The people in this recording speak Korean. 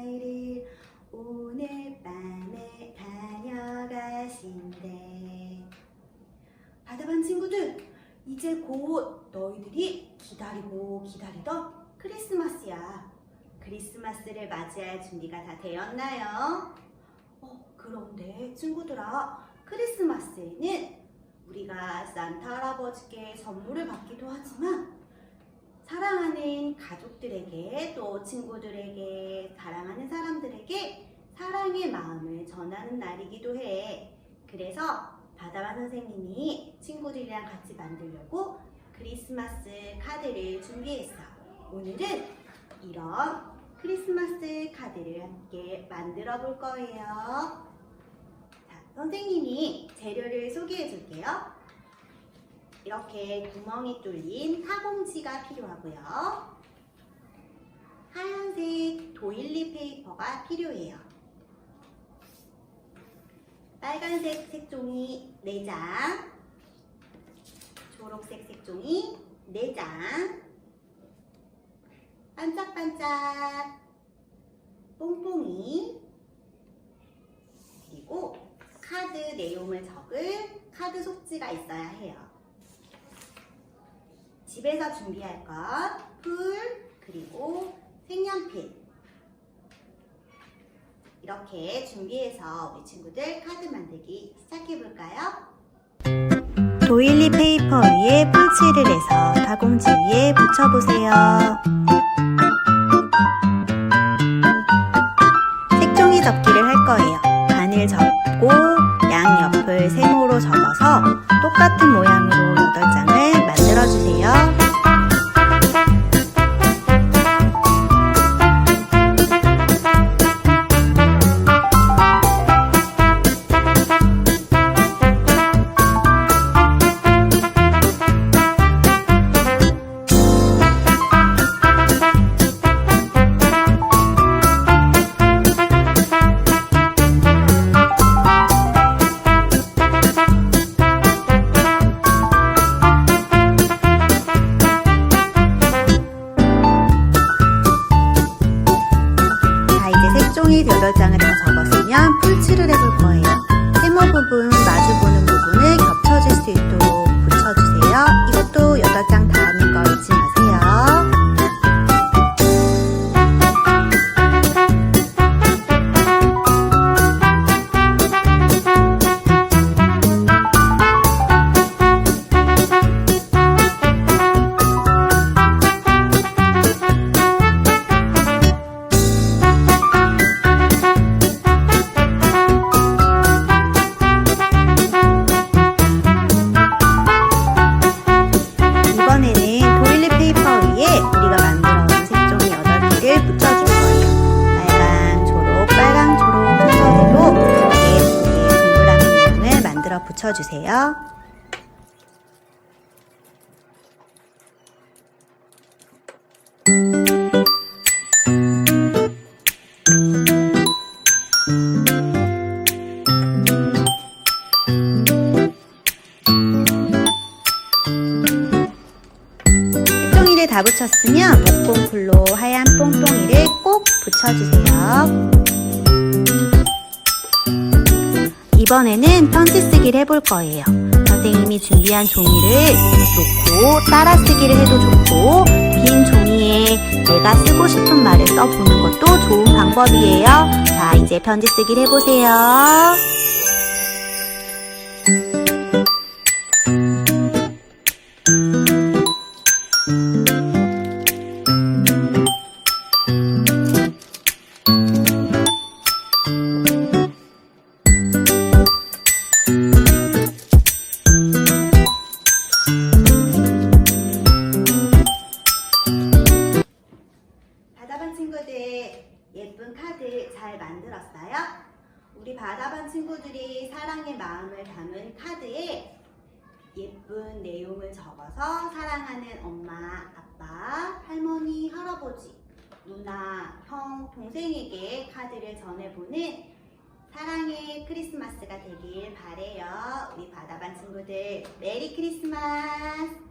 마일을 오늘 밤에 다녀가신대 바다반 친구들 이제 곧 너희들이 기다리고 기다리던 크리스마스야 크리스마스를 맞이할 준비가 다 되었나요? 어, 그런데 친구들아 크리스마스에는 우리가 산타 할아버지께 선물을 받기도 하지만 사랑하는 가족들에게 또 친구들에게 사랑하는 사람들에게 사랑의 마음을 전하는 날이기도 해. 그래서 바다와 선생님이 친구들이랑 같이 만들려고 크리스마스 카드를 준비했어. 오늘은 이런 크리스마스 카드를 함께 만들어 볼 거예요. 자, 선생님이 재료를 소개해 줄게요. 이렇게 구멍이 뚫린 타공지가 필요하고요. 하얀색 도일리 페이퍼가 필요해요. 빨간색 색종이 4장, 초록색 색종이 4장, 반짝반짝 뽕뽕이, 그리고 카드 내용을 적을 카드 속지가 있어야 해요. 집에서 준비할 것, 풀, 그리고 색연필. 이렇게 준비해서 우리 친구들 카드 만들기 시작해볼까요? 도일리 페이퍼 위에 풀칠을 해서 다공지 위에 붙여보세요. 색종이 접기를 할 거예요. 반을 접고 양 옆을 세모로 접어서 똑같은 모양 이제 색종이 8장을 다 접었으면 풀칠을 해볼 거예요. 세모 부분, 마주보는 부분을 겹쳐질 수 있도록 붙여주세요. 색종이를 다 붙였으면 목공풀로 하얀 뽕뽕이를 꼭 붙여주세요. 이번에는 편지 쓰기를 해볼 거예요. 선생님이 준비한 종이를 놓고 따라 쓰기를 해도 좋고 빈 종이에 내가 쓰고 싶은 말을 써보는 것도 좋은 방법이에요. 자, 이제 편지 쓰기를 해보세요. 카드 잘 만들었어요? 우리 바다반 친구들이 사랑의 마음을 담은 카드에 예쁜 내용을 적어서 사랑하는 엄마, 아빠, 할머니, 할아버지, 누나, 형, 동생에게 카드를 전해보는 사랑의 크리스마스가 되길 바래요. 우리 바다반 친구들 메리 크리스마스!